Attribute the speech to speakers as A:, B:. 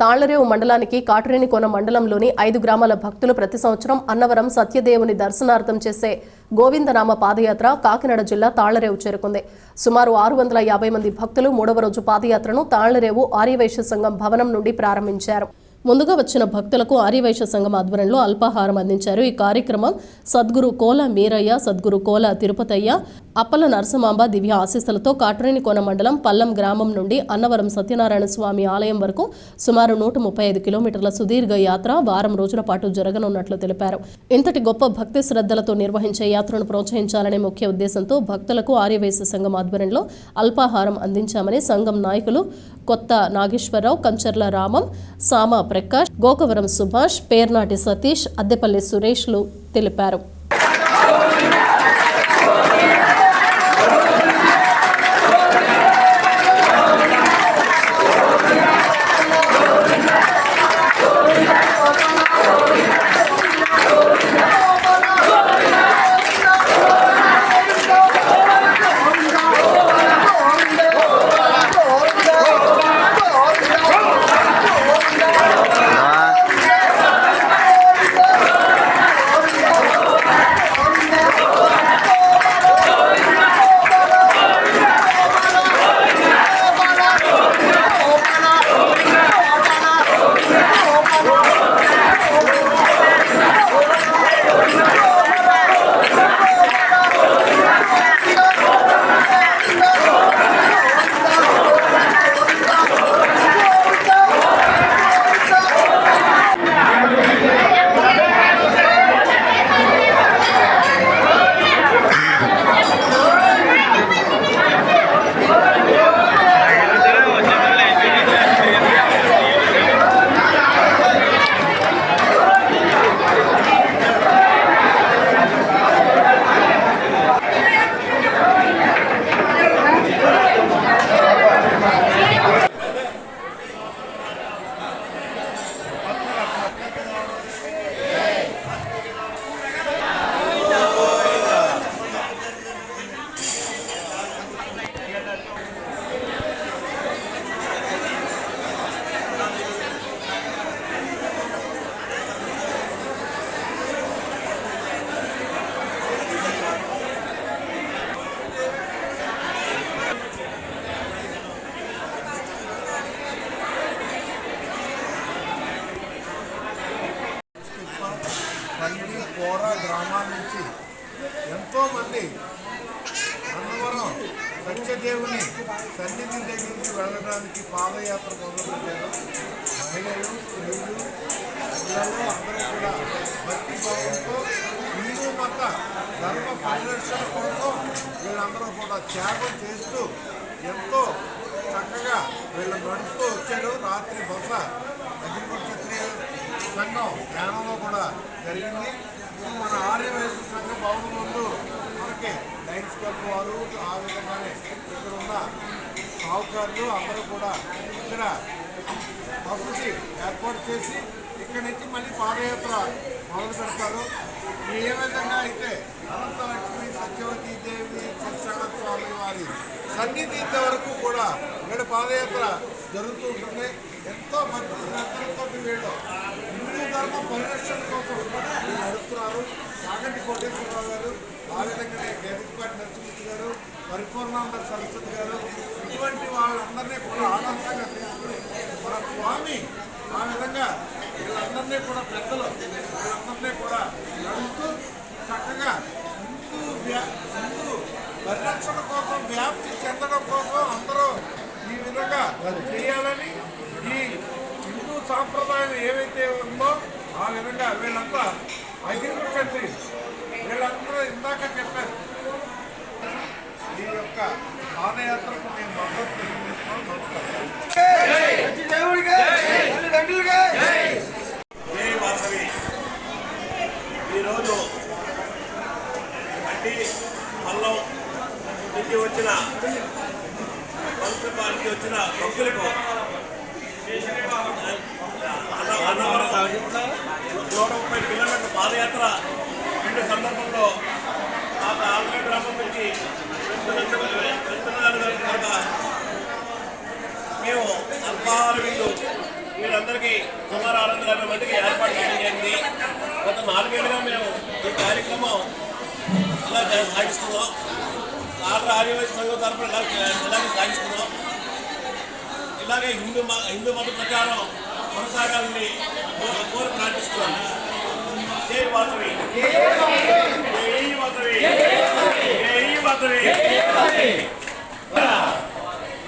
A: తాళ్ళరేవు మండలానికి కాటరేనికోన మండలంలోని ఐదు గ్రామాల భక్తులు ప్రతి సంవత్సరం అన్నవరం సత్యదేవుని దర్శనార్థం చేసే గోవిందనామ పాదయాత్ర కాకినాడ జిల్లా తాళ్ళరేవు చేరుకుంది. సుమారు ఆరు వందల యాభై మంది భక్తులు మూడవ రోజు పాదయాత్రను తాళ్ళరేవు ఆర్యవైశ్య సంఘం భవనం నుండి ప్రారంభించారు. ముందుగా వచ్చిన భక్తులకు ఆర్యవైశ్య సంఘం ఆధ్వర్యంలో అల్పాహారం అందించారు. ఈ కార్యక్రమం సద్గురు కోల మీరయ్య సద్గురు కోల తిరుపతయ్య అప్పల నరసమాంబ దివ్య ఆశీస్సులతో కాట్రేనికోన మండలం పల్లం గ్రామం నుండి అన్నవరం సత్యనారాయణ స్వామి ఆలయం వరకు సుమారు నూట ముప్పై ఐదు కిలోమీటర్ల సుదీర్ఘ యాత్ర వారం రోజుల పాటు జరగనున్నట్లు తెలిపారు. ఇంతటి గొప్ప భక్తి శ్రద్ధలతో నిర్వహించే యాత్రను ప్రోత్సహించాలనే ముఖ్య ఉద్దేశంతో భక్తులకు ఆర్యవేశ సంఘం ఆధ్వర్యంలో అల్పాహారం అందించామని సంఘం నాయకులు కొత్త నాగేశ్వరరావు కంచర్ల రామం సామ ప్రకాష్ గోకవరం సుభాష్ పేర్నాటి సతీష్ అద్దెపల్లి సురేష్లు తెలిపారు.
B: మంది అన్నవరం సత్యదేవుని సన్నిధి దగ్గరికి వెళ్ళడానికి పాదయాత్ర మొదలుపెట్టారు. మహిళలు స్త్రీలు పిల్లలు అందరూ కూడా భక్తి భావంతో హిందూ మత ధర్మ పరిరక్షణ కోసం వీళ్ళందరూ కూడా త్యాగం చేస్తూ ఎంతో చక్కగా వీళ్ళు నడుస్తూ వచ్చారు. రాత్రి బస అగ్నిపక్షత్రియ సంఘం ధ్యానంలో కూడా జరిగింది. మన ఆర్యవేశ సంఘ భవనం ముందు మనకి లైన్స్ క్లబ్ వారు ఆ విధంగానే ఇక్కడ ఉన్న సాహుకారులు అందరూ కూడా ఇక్కడ వసతి ఏర్పాటు చేసి ఇక్కడ నుంచి మళ్ళీ పాదయాత్ర మొదలు పెడతారు. ఏ విధంగా అయితే అనంతలక్ష్మి సత్యవతి దేవి శిక్షణ స్వామి వారి సన్నిధి వరకు కూడా ఇక్కడ పాదయాత్ర జరుగుతూ ఉంటుంది. ఎంతో భక్తి శ్రద్ధలతో వీళ్ళు హిందూ ధర్మ పరిరక్షణ కోసం వీళ్ళు నడుపుతున్నారు సాగంటి కోటేశ్వరరావు గారు ఆ విధంగానే గేదికపాటి నరసింహ గారు పరిపూర్ణానంద సరస్వతి గారు ఇటువంటి వాళ్ళందరినీ కూడా ఆనందంగా తీసుకుని మన స్వామి ఆ విధంగా వీళ్ళందరినీ కూడా పెద్దలు వీళ్ళందరినీ కూడా నడుస్తూ చక్కగా హిందూ హిందూ పరిరక్షణ కోసం వ్యాప్తి చెందడం కోసం అందరూ ఈ విధంగా చేయాలని ఈ హిందూ సాంప్రదాయం ఏవైతే ఉందో ఆ విధంగా వీళ్ళంతా అగ్రికల్చర్ వీళ్ళందరూ ఇందాక చెప్పారు మీ యొక్క పాదయాత్రకు మేము మద్దతు తెలియజేస్తున్నాం. నమస్కారం.
C: ఈరోజు అడ్డి పల్లం నుంచి వచ్చిన మున్సిపాలిటీ వచ్చిన భక్తులకు అన్న- అన్నవరం నూట ముప్పై కిలోమీటర్ల పాదయాత్ర రెండు సందర్భంలో ఆ ఆల్రెడీ గ్రామం నుంచి వెళ్తున్నారు మీరందరికీ మేము అల్పాహార సుమారు ఆరు వందల యాభై మందికి ఏర్పాటు చేయడం జరిగింది. గత నాలుగేళ్ళుగా మేము ఈ కార్యక్రమం ఇలా సాగిస్తున్నాం. ఆంధ్ర ఆదివాసీ సంఘం తరఫున ఇలా ఇలాగే సాగిస్తున్నాం. ఇలాగే హిందూ మ- హిందూ మత ప్రచారం కొనసాగాలని కో- కోరి ప్రార్థిస్తున్నాం. జై వాసవి. జై వాసవి. జై వాసవి.